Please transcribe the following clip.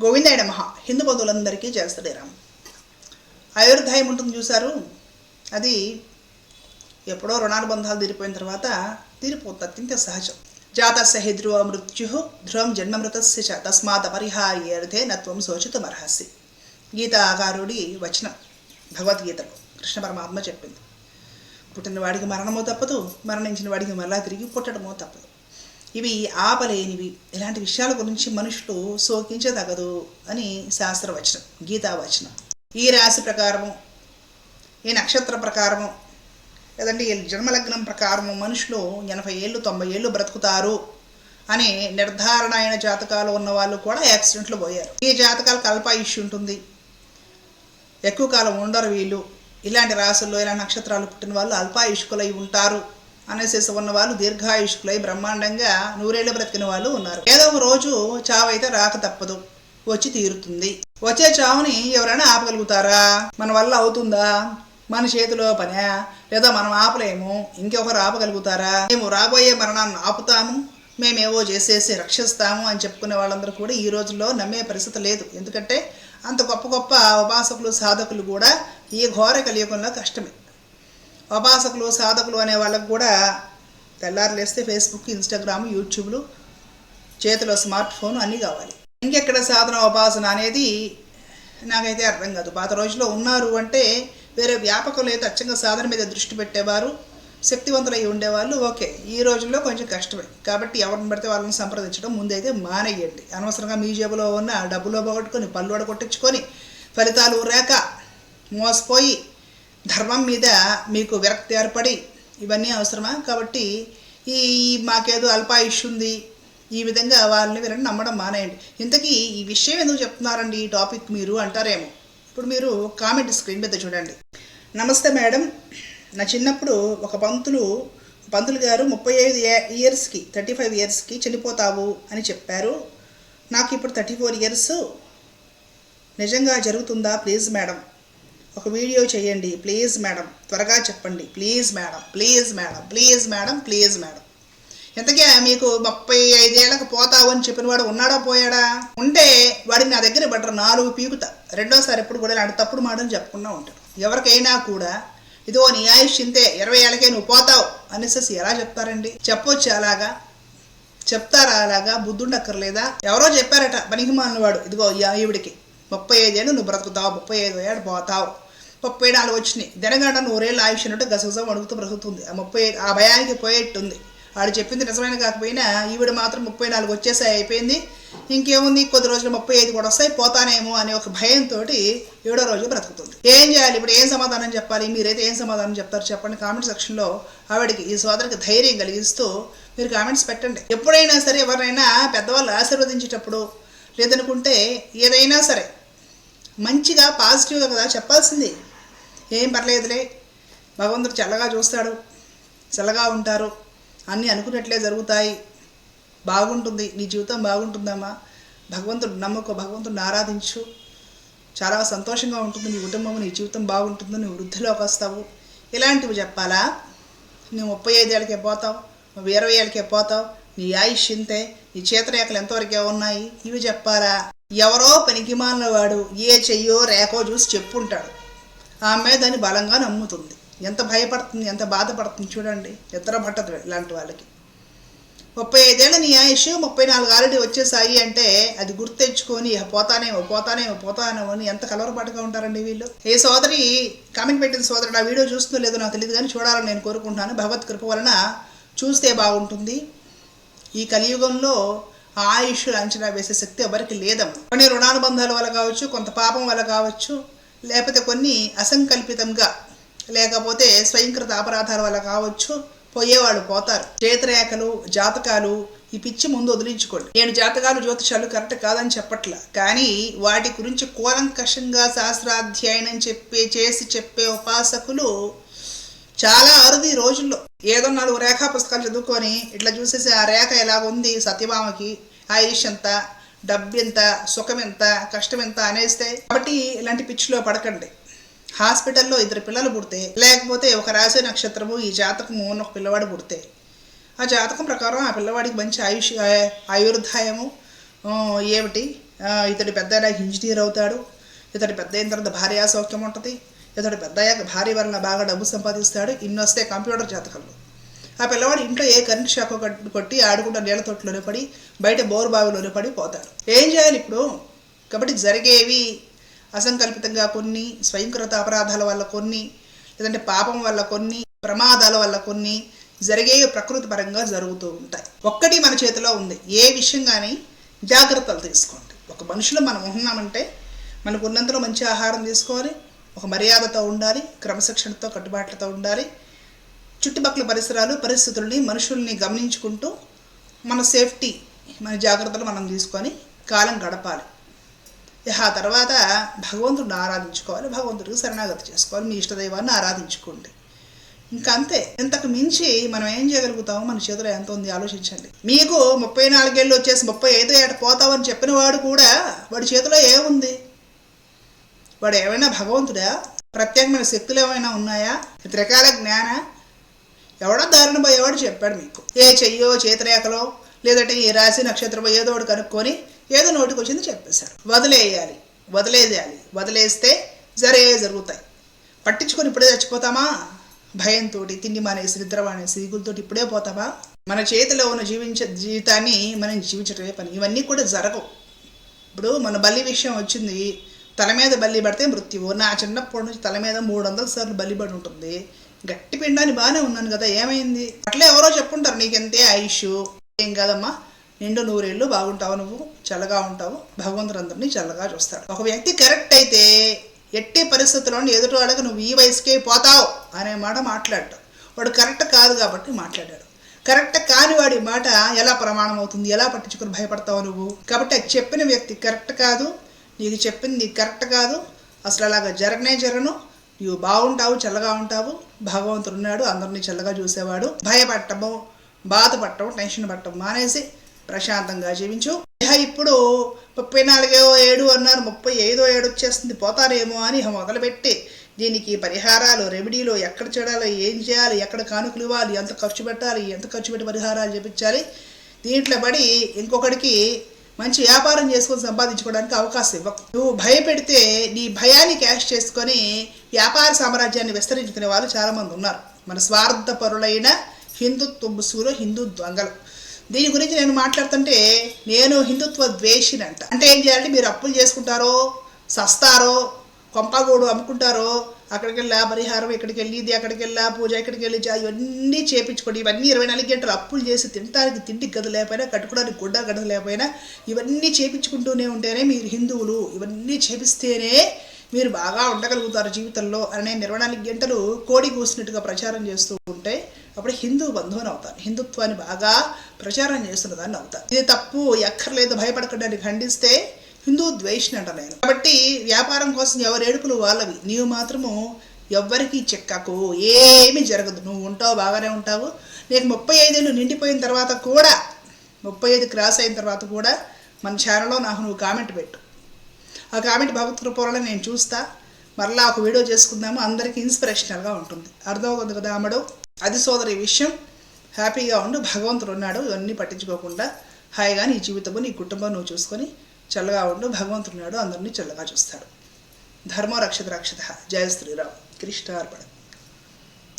గోవిందాయ నమః. హిందూ బంధువులందరికీ చేస్తాడేరాం ఆయుర్దాయం ఉంటుంది చూశారు. అది ఎప్పుడో రుణానుబంధాలు తీరిపోయిన తర్వాత తీరిపోతుంది అత్యంత సహజం. జాతస్య హి ధ్రువ మృత్యు ధ్రువం జన్మమృతస్య చ తస్మాత్ అపరిహార్యర్థే నత్వం శోచితమర్హసి. గీతాకారుడి వచనం భగవద్గీతలో. కృష్ణ పరమాత్మ చెప్పింది. పుట్టిన వాడికి మరణమో తప్పదు మరణించిన వాడికి మరలా తిరిగి పుట్టడమో తప్పదు. ఇవి ఆపలేనివి. ఇలాంటి విషయాల గురించి మనుషులు శోకించదగదు అని శాస్త్రవచనం గీతావచనం. ఈ రాశి ప్రకారము ఈ నక్షత్ర ప్రకారము లేదంటే ఈ జన్మలగ్నం ప్రకారము మనుషులు ఎనభై ఏళ్ళు తొంభై ఏళ్ళు బ్రతుకుతారు అని నిర్ధారణ అయిన జాతకాలు ఉన్న వాళ్ళు కూడా యాక్సిడెంట్లు పోయారు. ఈ జాతకాలకు అల్పాయుష్ ఉంటుంది. ఎక్కువ కాలం ఉండరు వీళ్ళు. ఇలాంటి రాసుల్లో ఇలా నక్షత్రాలు పుట్టిన వాళ్ళు అల్పాయుష్కులై ఉంటారు. అనేసేసి ఉన్న వాళ్ళు దీర్ఘాయుష్కులై బ్రహ్మాండంగా నూరేళ్ళు బ్రతికిన వాళ్ళు ఉన్నారు. ఏదో ఒక రోజు చావైతే రాక తప్పదు. వచ్చి తీరుతుంది. వచ్చే చావుని ఎవరైనా ఆపగలుగుతారా? మన వల్ల అవుతుందా? మన చేతిలో పనే? లేదా మనం ఆపలేము? ఇంకొకరు ఆపగలుగుతారా? మేము రాబోయే మరణాన్ని ఆపుతాము. మేమేవో చేసేసి రక్షిస్తాము అని చెప్పుకునే వాళ్ళందరూ కూడా ఈ రోజుల్లో నమ్మే పరిస్థితి లేదు. ఎందుకంటే అంత గొప్ప గొప్ప ఉపాసకులు సాధకులు కూడా ఈ ఘోర కలియుగంలో కష్టమే. ఉపాసకులు సాధకులు అనే వాళ్ళకు కూడా తెల్లారు లేస్తే ఫేస్బుక్ ఇన్స్టాగ్రామ్ యూట్యూబ్లు చేతిలో స్మార్ట్ ఫోన్ అన్నీ కావాలి. ఇంకెక్కడ సాధన ఉపాసన అనేది నాకైతే అర్థం కాదు. పాత రోజుల్లో ఉన్నారు అంటే వేరే వ్యాపకం లేదు. అచ్చంగా సాధన మీద దృష్టి పెట్టేవారు శక్తివంతులై ఉండేవాళ్ళు ఓకే. ఈ రోజుల్లో కొంచెం కష్టమే. కాబట్టి ఎవరిని పడితే వాళ్ళని సంప్రదించడం ముందైతే మానేయండి. అనవసరంగా మీ జేబులో ఉన్న డబ్బులో పోగొట్టుకొని పళ్ళు కొట్టించుకొని ఫలితాలు రాక మోసపోయి ధర్మం మీద మీకు విరక్తి ఏర్పడి ఇవన్నీ అవసరమా? కాబట్టి ఈ మాకేదో అల్పాయుష్ ఉంది ఈ విధంగా వాళ్ళని వీరని నమ్మడం మానేయండి. ఇంతకీ ఈ విషయం ఎందుకు చెప్తున్నారండి ఈ టాపిక్ మీరు అంటారేమో? ఇప్పుడు మీరు కామెంట్ స్క్రీన్ మీద చూడండి. నమస్తే మేడం. నా చిన్నప్పుడు ఒక పంతులు పంతులు గారు ముప్పై ఐదు ఇయర్స్కి థర్టీ ఫైవ్ ఇయర్స్కి చనిపోతావు అని చెప్పారు. నాకు ఇప్పుడు థర్టీ ఫోర్ ఇయర్స్. నిజంగా జరుగుతుందా ప్లీజ్ మేడం? ఒక వీడియో చేయండి. Please madam. త్వరగా చెప్పండి. Please madam. Please madam. Please madam. Please madam. ఇంతకీ మీకు ముప్పై ఐదేళ్ళకు పోతావు అని చెప్పిన వాడు ఉన్నాడా పోయాడా? ఉంటే వాడిని నా దగ్గర బట్టరు నాలుగు పీకుతా. రెండోసారి ఎప్పుడు కూడా ఇలాంటి తప్పుడు మాటలు చెప్పకుండా ఉంటాడు. ఎవరికైనా కూడా ఇదిగో నీ ఆయుష్ ఇంతే. ఇరవై ఏళ్ళకే నువ్వు పోతావు అనేసి ఎలా చెప్తారండి? చెప్పొచ్చు అలాగా? చెప్తారా అలాగా? బుద్ధుండక్కర్లేదా? ఎవరో చెప్పారట పనికిమాలిన వాడు. ఇదిగో ఈవిడికి ముప్పై ఐదేళ్ళు నువ్వు బ్రతుకుతావు. ముప్పై ఐదు ఏడు పోతావు. ముప్పై నాలుగు వచ్చినాయి. జనగణన నూరేళ్ళు ఆయుష్ గసగసం అడుగుతూ బ్రతుకుతుంది. ఆ ముప్పై ఆ భయానికి పోయేట్టుంది. వాడు చెప్పింది నిజమైన కాకపోయినా ఈవిడ మాత్రం ముప్పై నాలుగు వచ్చేసాయి అయిపోయింది. ఇంకేముంది? కొద్ది రోజులు ముప్పై ఐదు కూడా వస్తాయి పోతానేమో అనే ఒక భయంతో ఏడో రోజు బ్రతుకుతుంది. ఏం చేయాలి? ఇప్పుడు ఏం సమాధానం చెప్పాలి? మీరైతే ఏం సమాధానం చెప్తారు చెప్పండి. కామెంట్ సెక్షన్లో ఆవిడకి ఈ సోదరికి ధైర్యం కలిగిస్తూ మీరు కామెంట్స్ పెట్టండి. ఎప్పుడైనా సరే ఎవరైనా పెద్దవాళ్ళు ఆశీర్వదించేటప్పుడు లేదనుకుంటే ఏదైనా సరే మంచిగా పాజిటివ్గా కదా చెప్పాల్సింది. ఏం పర్లేదులే. భగవంతుడు చల్లగా చూస్తాడు. చల్లగా ఉంటారు. అన్నీ అనుకున్నట్లే జరుగుతాయి. బాగుంటుంది. నీ జీవితం బాగుంటుందమ్మా. భగవంతుడు నమ్మకం భగవంతుడిని ఆరాధించు. చాలా సంతోషంగా ఉంటుంది. నీ కుటుంబం నీ జీవితం బాగుంటుంది. నువ్వు వృద్ధిలోకి వస్తావు. ఇలాంటివి చెప్పాలా? నువ్వు ముప్పై ఐదేళ్ళకే పోతావు. నువ్వు ఇరవై ఏళ్ళకే పోతావు. నీ ఆయుష్ ఇంతే. నీ చేతరేఖలు ఎంతవరకే ఉన్నాయి? ఇవి చెప్పాలా? ఎవరో పనికిమాలిన వాడు ఏ చెయ్యో రేఖో చూసి చెప్పుంటాడు. ఆమె దాన్ని బలంగా నమ్ముతుంది. ఎంత భయపడుతుంది ఎంత బాధపడుతుంది చూడండి. నిద్ర పట్టదు ఇలాంటి వాళ్ళకి. ముప్పై ఐదేళ్ళ నీ ఆయుష్ ముప్పై నాలుగు ఆల్రెడీ వచ్చేసాయి అంటే అది గుర్తెచ్చుకొని పోతానేమో పోతానేమో పోతానేమో అని ఎంత కలవరపాటుగా ఉంటారండి వీళ్ళు? ఏ సోదరి కామెంట్ పెట్టిన సోదరుడు ఆ వీడియో చూస్తుందో లేదో నాకు తెలియదు కానీ చూడాలని నేను కోరుకుంటున్నాను. భగవత్ కృప వలన చూస్తే బాగుంటుంది. ఈ కలియుగంలో ఆయుష్ అంచనా వేసే శక్తి ఎవరికి లేదమ్మ. కొన్ని రుణానుబంధాల వల్ల కావచ్చు కొంత పాపం వల్ల కావచ్చు లేకపోతే కొన్ని అసంకల్పితంగా లేకపోతే స్వయంకృత అపరాధాల వల్ల కావచ్చు పోయేవాళ్ళు పోతారు. చేతరేఖలు జాతకాలు ఈ పిచ్చి ముందు వదిలించుకోండి. నేను జాతకాలు జ్యోతిషాలు కరెక్ట్ కాదని చెప్పట్లా. కానీ వాటి గురించి కూలంకషంగా శాస్త్రాధ్యయనం చెప్పే చేసి చెప్పే ఉపాసకులు చాలా అరుదు ఈ రోజుల్లో. ఏదో నాలుగు రేఖా పుస్తకాలు చదువుకొని ఇట్లా చూసేసి ఆ రేఖ ఎలా ఉంది సత్యభామకి ఆయుష్ అంతా డబ్బెంత సుఖం ఎంత కష్టం ఎంత అనేస్తే కాబట్టి ఇలాంటి పిచ్చిలో పడకండి. హాస్పిటల్లో ఇద్దరు పిల్లలు పుడితే లేకపోతే ఒక రాశి నక్షత్రము ఈ జాతకము ఉన్న ఒక పిల్లవాడు పుడితే. ఆ జాతకం ప్రకారం ఆ పిల్లవాడికి మంచి ఆయుష్ ఆయుర్దాయము ఏమిటి? ఇతడు పెద్ద ఇంజనీర్ అవుతాడు ఇతడు పెద్ద అయిన తర్వాత భార్యా సౌఖ్యం ఉంటుంది ఇతడు పెద్ద అయ్యాక భార్య వలన బాగా డబ్బు సంపాదిస్తాడు ఇన్ని వస్తే కంప్యూటర్ జాతకంలో. ఆ పిల్లవాడు ఇంట్లో ఏ కరెంట్ షాక్ కొట్టి- కొట్టి ఆడుకుంటూ నీళ్ళ తొట్టులోనే పడి బయట బోరు బావిలోనే పడి పోతాడు ఏం చేయాలి ఇప్పుడు? కాబట్టి జరిగేవి అసంకల్పితంగా కొన్ని స్వయంకృత అపరాధాల వల్ల కొన్ని లేదంటే పాపం వల్ల కొన్ని ప్రమాదాల వల్ల కొన్ని జరిగే ప్రకృతి పరంగా జరుగుతూ ఉంటాయి. ఒక్కటి మన చేతిలో ఉంది. ఏ విషయం కానీ జాగ్రత్తలు తీసుకోండి. ఒక మనుషులు మనం ఉన్నామంటే మనకు ఉన్నంతలో మంచి ఆహారం తీసుకోవాలి ఒక మర్యాదతో ఉండాలి క్రమశిక్షణతో కట్టుబాట్లతో ఉండాలి చుట్టుపక్కల పరిసరాలు పరిస్థితుల్ని మనుషుల్ని గమనించుకుంటూ మన సేఫ్టీ మన జాగ్రత్తలు మనం తీసుకొని కాలం గడపాలి. ఆ తర్వాత భగవంతుడిని ఆరాధించుకోవాలి భగవంతుడికి శరణాగతి చేసుకోవాలి మీ ఇష్టదైవాన్ని ఆరాధించుకోండి. ఇంకా అంతే. ఇంతకు మించి మనం ఏం చేయగలుగుతామో? మన చేతిలో ఎంత ఉంది? ఆలోచించండి. మీకు ముప్పై నాలుగేళ్ళు వచ్చేసి ముప్పై ఐదో ఏట పోతామని చెప్పిన వాడు కూడా వాడి చేతిలో ఏముంది వాడు ఏమైనా భగవంతుడా? ప్రత్యేకమైన శక్తులు ఏమైనా ఉన్నాయా? రకాల జ్ఞాన ఎవడో దారిని పోయేవాడు చెప్పాడు మీకు. ఏ చెయ్యో చేతిరేఖలో లేదంటే ఈ రాశి నక్షత్రమో ఏదో ఒకటి కనుక్కొని ఏదో నోటికి వచ్చింది చెప్పేశారు. వదిలేయాలి వదిలేయాలి. వదిలేస్తే జరే జరుగుతాయి. పట్టించుకొని ఇప్పుడే చచ్చిపోతామా? భయంతో తిండి మానేసి నిద్ర మానేసి దిగులతో ఇప్పుడే పోతామా? మన చేతిలో ఉన్న జీవించే జీవితాన్ని మనం జీవించటమే పని. ఇవన్నీ కూడా జరగవు. ఇప్పుడు మన బల్లి విషయం వచ్చింది. తల మీద బల్లి పడితే మృత్యువు. నా చిన్నప్పటి నుంచి తల మీద మూడు వందల సార్లు బల్లి పడి ఉంటుంది. గట్టి పిండాన్ని బాగానే ఉన్నాను కదా ఏమైంది? అట్లా ఎవరో చెప్పుంటారు నీకెంతే ఆయుష్ ఏం కాదమ్మా నిండు నూరేళ్ళు బాగుంటావు నువ్వు చల్లగా ఉంటావు భగవంతుడు అందరినీ చల్లగా చూస్తాడు. ఒక వ్యక్తి కరెక్ట్ అయితే ఎట్టి పరిస్థితుల్లో ఎదుటి వాళ్ళకి నువ్వు ఈ వయసుకే పోతావు అనే మాట మాట్లాడటం. వాడు కరెక్ట్ కాదు కాబట్టి మాట్లాడాడు. కరెక్ట్ కాని వాడి మాట ఎలా ప్రమాణం అవుతుంది ఎలా పట్టించుకుని భయపడతావు నువ్వు? కాబట్టి అది చెప్పిన వ్యక్తి కరెక్ట్ కాదు నీకు చెప్పింది నీకు కరెక్ట్ కాదు అసలు అలాగా జరగనే జరగను నువ్వు బాగుంటావు చల్లగా ఉంటావు భగవంతుడు ఉన్నాడు అందరినీ చల్లగా చూసేవాడు. భయపడటము బాధపడటం టెన్షన్ పడటం మానేసి ప్రశాంతంగా జీవించు. ఇహ ఇప్పుడు ముప్పై నాలుగో ఏడు అన్నారు ముప్పై ఐదో ఏడు వచ్చేస్తుంది పోతారేమో అని మొదలుపెట్టి దీనికి పరిహారాలు రెమెడీలు ఎక్కడ చూడాలి ఏం చేయాలి ఎక్కడ కానుకలు ఇవ్వాలి ఎంత ఖర్చు పెట్టాలి ఎంత ఖర్చు పెట్టి పరిహారాలు చేపించాలి. దీంట్లో పడి ఇంకొకడికి మంచి వ్యాపారం చేసుకొని సంపాదించుకోవడానికి అవకాశం ఇవ్వకు. నువ్వు భయపెడితే నీ భయాన్ని క్యాష్ చేసుకొని వ్యాపార సామ్రాజ్యాన్ని విస్తరించుకునే వాళ్ళు చాలామంది ఉన్నారు. మన స్వార్థపరులైన హిందుత్వ ముసుగులు హిందూ దొంగలు దీని గురించి నేను మాట్లాడుతుంటే నేను హిందుత్వ ద్వేషిని అంట అంటే ఏం చేయాలంటే మీరు అప్పులు చేసుకుంటారో సస్తారో కొంపగూడు అమ్ముకుంటారో అక్కడికి వెళ్ళా పరిహారం ఇక్కడికి వెళ్ళి ఇది అక్కడికి వెళ్ళా పూజ ఇక్కడికి వెళ్ళి ఇవన్నీ చేపించుకోండి ఇవన్నీ ఇరవై నాలుగు గంటలు అప్పులు చేసి తినడానికి తిండి గది లేకపోయినా కట్టుకోవడానికి గుడ్డ గది లేకపోయినా ఇవన్నీ చేపించుకుంటూనే ఉంటేనే మీరు హిందువులు. ఇవన్నీ చేపిస్తేనే మీరు బాగా ఉండగలుగుతారు జీవితంలో అనే ఇరవై నాలుగు గంటలు కోడి కూసినట్టుగా ప్రచారం చేస్తూ ఉంటే అప్పుడు హిందూ బంధువుని అవుతాను హిందుత్వాన్ని బాగా ప్రచారం చేస్తున్న దాన్ని అవుతాను ఇది తప్పు ఎక్కర్లేదు భయపడకుండా ఖండిస్తే హిందూ ద్వేషిని నేను. కాబట్టి వ్యాపారం కోసం ఎవరి ఏడుపులు వాళ్ళవి. నీవు మాత్రము ఎవ్వరికీ చెక్కకు ఏమీ జరగదు. నువ్వు ఉంటావు బాగానే ఉంటావు. నీకు ముప్పై ఐదేళ్ళు నిండిపోయిన తర్వాత కూడా ముప్పై ఐదు క్రాస్ అయిన తర్వాత కూడా మన ఛానల్లో నాకు నువ్వు కామెంట్ పెట్టు. ఆ కామెంట్ భగవత్ కృపలో నేను చూస్తా. మరలా ఒక వీడియో చేసుకుందాము. అందరికీ ఇన్స్పిరేషనల్గా ఉంటుంది. అర్థమవుతుంది కదా అమ్మడు అది సోదరి విషయం. హ్యాపీగా ఉండు. భగవంతుడు ఉన్నాడు. ఇవన్నీ పట్టించుకోకుండా హాయిగా నీ జీవితము నీ కుటుంబం నువ్వు చూసుకొని చల్లగా ఉండు భగవంతుడు ఉన్నాడు అందరినీ చల్లగా చూస్తాడు. ధర్మ రక్షత రక్షత జయ శ్రీరామ్. కృష్ణార్పణ.